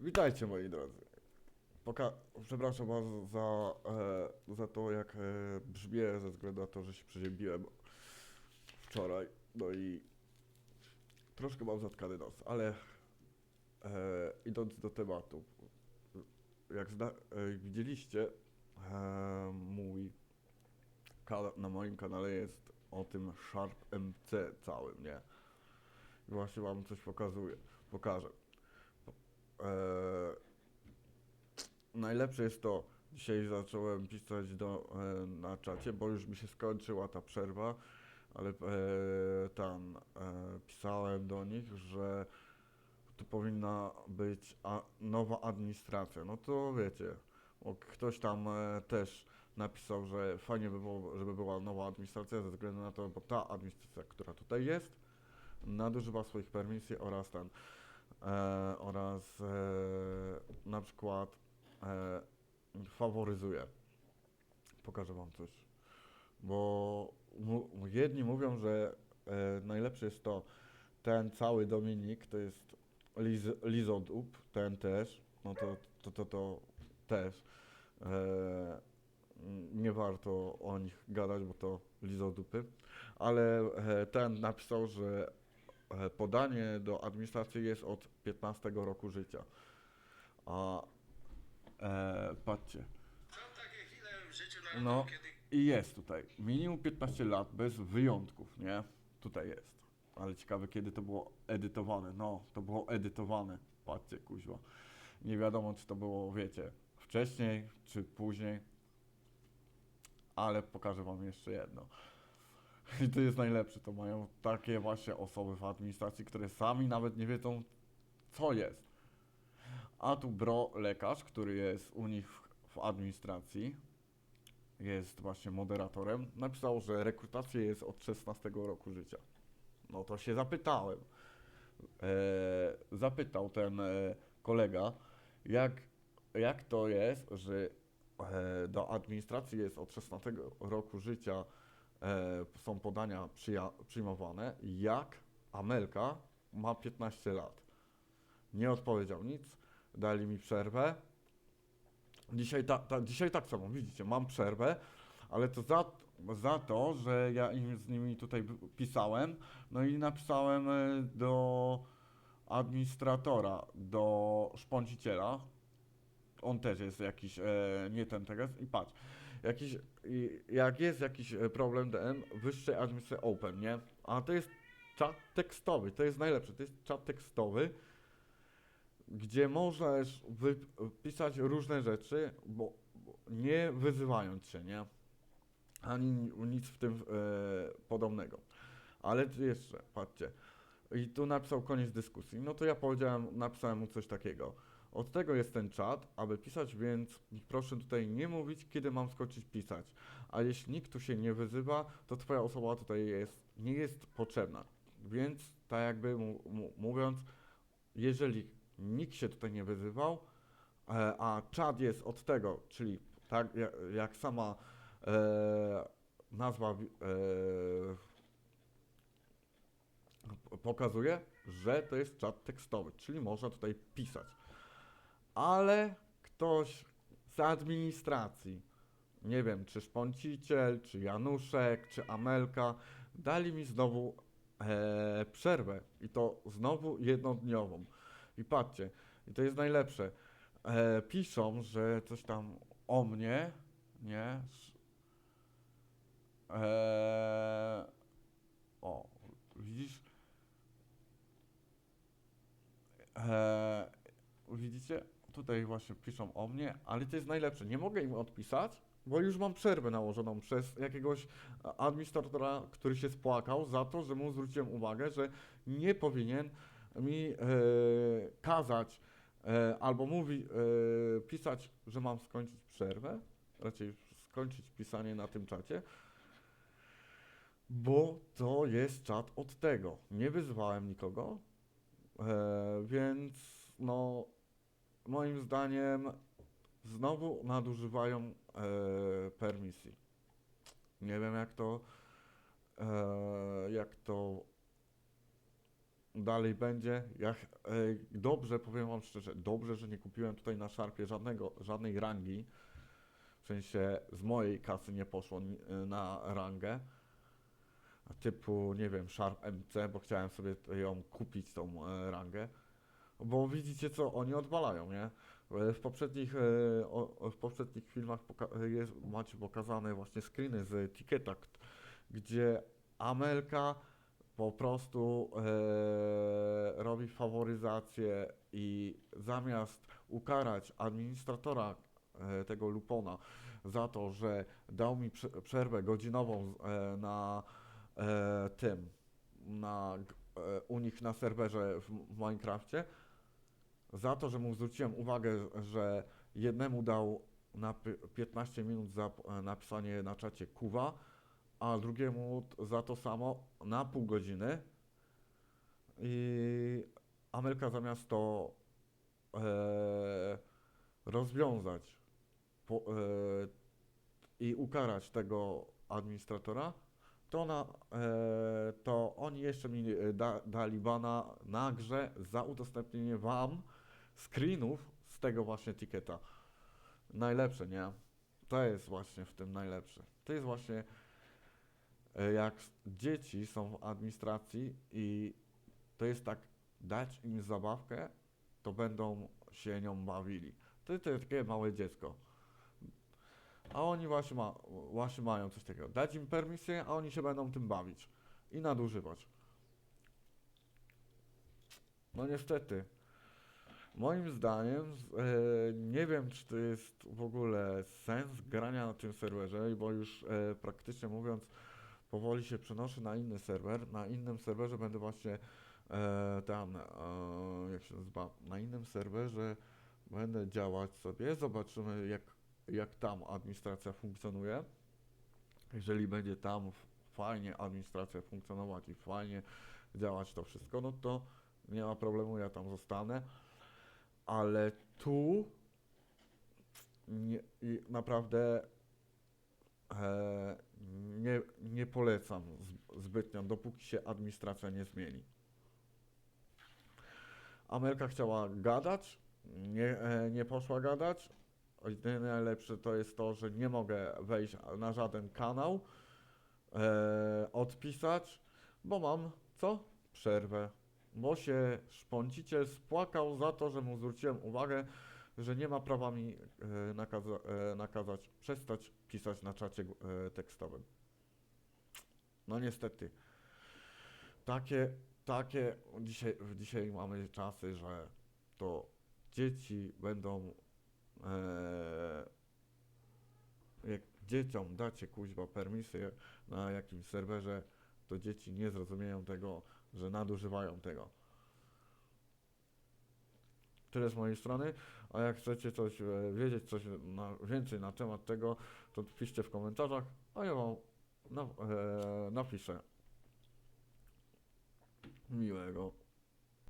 Witajcie moi drodzy. Poka przepraszam was za, e, za to jak e, brzmię ze względu na to, że się przeziębiłem wczoraj. No i troszkę mam zatkany nos, ale e, idąc do tematu. Jak zna, e, widzieliście, e, mój na moim kanale jest o tym Sharp MC całym, nie? I właśnie wam coś pokazuję, pokażę. Eee, najlepsze jest to, dzisiaj zacząłem pisać do, e, na czacie, bo już mi się skończyła ta przerwa, ale e, tam e, pisałem do nich, że tu powinna być nowa administracja. No to wiecie, ktoś tam e, też napisał, że fajnie by było, żeby była nowa administracja ze względu na to, bo ta administracja, która tutaj jest, nadużywa swoich permisji oraz ten e, oraz e, na przykład e, faworyzuje. Pokażę wam coś. Bo jedni mówią, że e, najlepszy jest to ten cały Dominik, to jest Liz, Lizodup, ten też, no to to, to, to też. E, nie warto o nich gadać, bo to lizodupy, ale e, ten napisał, że podanie do administracji jest od 15 roku życia. A e, patrzcie, No. i jest tutaj minimum 15 lat bez wyjątków, nie? Tutaj jest. Ale ciekawe kiedy to było edytowane. No, to było edytowane. Patrzcie, kuźwa. Nie wiadomo czy to było, wiecie, wcześniej czy później. Ale pokażę wam jeszcze jedno. I to jest najlepsze. To mają takie właśnie osoby w administracji, które sami nawet nie wiedzą co jest. A tu bro lekarz, który jest u nich w, administracji jest właśnie moderatorem, napisał, że rekrutacja jest od 16 roku życia. No to się zapytałem. E, zapytał ten e, kolega, jak, jak to jest, że e, do administracji jest od 16 roku życia są podania przyjmowane, jak Amelka ma 15 lat. Nie odpowiedział nic, dali mi przerwę. Dzisiaj, ta, ta, dzisiaj tak samo, widzicie, mam przerwę, ale to za, za to, że ja im z nimi tutaj pisałem, no i napisałem e, do administratora, do szpąciciela, on też jest jakiś, e, nie ten teraz, i patrz, jakiś, i, jak jest jakiś e, problem ten, wyższej administracji open, nie? A to jest czat tekstowy, to jest najlepsze, to jest czat tekstowy, gdzie możesz wypisać różne rzeczy, bo, bo nie wyzywając się, nie? Ani ni- nic w tym e, podobnego. Ale jeszcze, patrzcie. I tu napisał koniec dyskusji. No to ja powiedziałem, napisałem mu coś takiego. Od tego jest ten czat, aby pisać, więc proszę tutaj nie mówić, kiedy mam skończyć pisać. A jeśli nikt tu się nie wyzywa, to twoja osoba tutaj jest, nie jest potrzebna. Więc tak jakby mówiąc, jeżeli nikt się tutaj nie wyzywał, e, a czad jest od tego, czyli tak jak, sama e, nazwa e, pokazuje, że to jest czat tekstowy, czyli można tutaj pisać. Ale ktoś z administracji, nie wiem, czy szponciciel, czy Januszek, czy Amelka, dali mi znowu e, przerwę i to znowu jednodniową. I patrzcie, i to jest najlepsze. E, piszą, że coś tam o mnie, nie? E, o, widzisz? E, widzicie? Tutaj właśnie piszą o mnie, ale to jest najlepsze. Nie mogę im odpisać, bo już mam przerwę nałożoną przez jakiegoś administratora, który się spłakał za to, że mu zwróciłem uwagę, że nie powinien mi e, kazać e, albo mówi e, pisać, że mam skończyć przerwę, raczej skończyć pisanie na tym czacie, bo to jest czat od tego. Nie wyzwałem nikogo, e, więc no moim zdaniem znowu nadużywają e, permisji. Nie wiem jak to e, jak to dalej będzie. Ja ch- e, dobrze, powiem wam szczerze, dobrze, że nie kupiłem tutaj na szarpie żadnego, żadnej rangi. W sensie z mojej kasy nie poszło e, na rangę. Typu, nie wiem, Sharp MC, bo chciałem sobie ją kupić, tą e, rangę. Bo widzicie, co oni odwalają, nie? W poprzednich, e, w poprzednich filmach jest, macie pokazane właśnie screeny z Ticketa, gdzie Amelka po prostu e, robi faworyzację i zamiast ukarać administratora e, tego Lupona za to, że dał mi prze- przerwę godzinową e, na e, tym, na, e, u nich na serwerze w Minecrafcie, za to, że mu zwróciłem uwagę, że jednemu dał na pi- 15 minut za e, napisanie na czacie kuwa, a drugiemu za to samo na pół godziny. I Amelka zamiast to e, rozwiązać po, e, i ukarać tego administratora, to, e, to oni jeszcze mi e, da, dali bana na grze za udostępnienie wam screenów z tego właśnie ticketa. Najlepsze, nie? To jest właśnie w tym najlepsze. To jest właśnie e, jak dzieci są w administracji i to jest tak, dać im zabawkę, to będą się nią bawili. To jest takie małe dziecko. A oni właśnie, ma, właśnie mają coś takiego. Dać im permisję, a oni się będą tym bawić i nadużywać. No niestety. Moim zdaniem, e, nie wiem, czy to jest w ogóle sens grania na tym serwerze, bo już e, praktycznie mówiąc, powoli się przenoszę na inny serwer. Na innym serwerze będę właśnie e, tam, e, jak się nazywa, na innym serwerze będę działać sobie. Zobaczymy, jak, jak tam administracja funkcjonuje. Jeżeli będzie tam fajnie administracja funkcjonować i fajnie działać to wszystko, no to nie ma problemu, ja tam zostanę. Ale tu nie, naprawdę e, nie, nie polecam zbytnio, dopóki się administracja nie zmieni. Amelka chciała gadać, nie, e, nie poszła gadać. I Najlepsze to jest to, że nie mogę wejść na żaden kanał, e, odpisać, bo mam co? Przerwę. Bo się szpąciciel spłakał za to, że mu zwróciłem uwagę, że nie ma prawa mi e, nakaza, e, nakazać przestać pisać na czacie e, tekstowym. No niestety. Takie, takie dzisiaj, dzisiaj mamy czasy, że to dzieci będą e, jak dzieciom dacie kuźwa permisję na jakimś serwerze, to dzieci nie zrozumieją tego, że nadużywają tego. Tyle z mojej strony, a jak chcecie coś e, wiedzieć, coś na, więcej na temat tego, to piszcie w komentarzach, a ja wam e, napiszę. Miłego.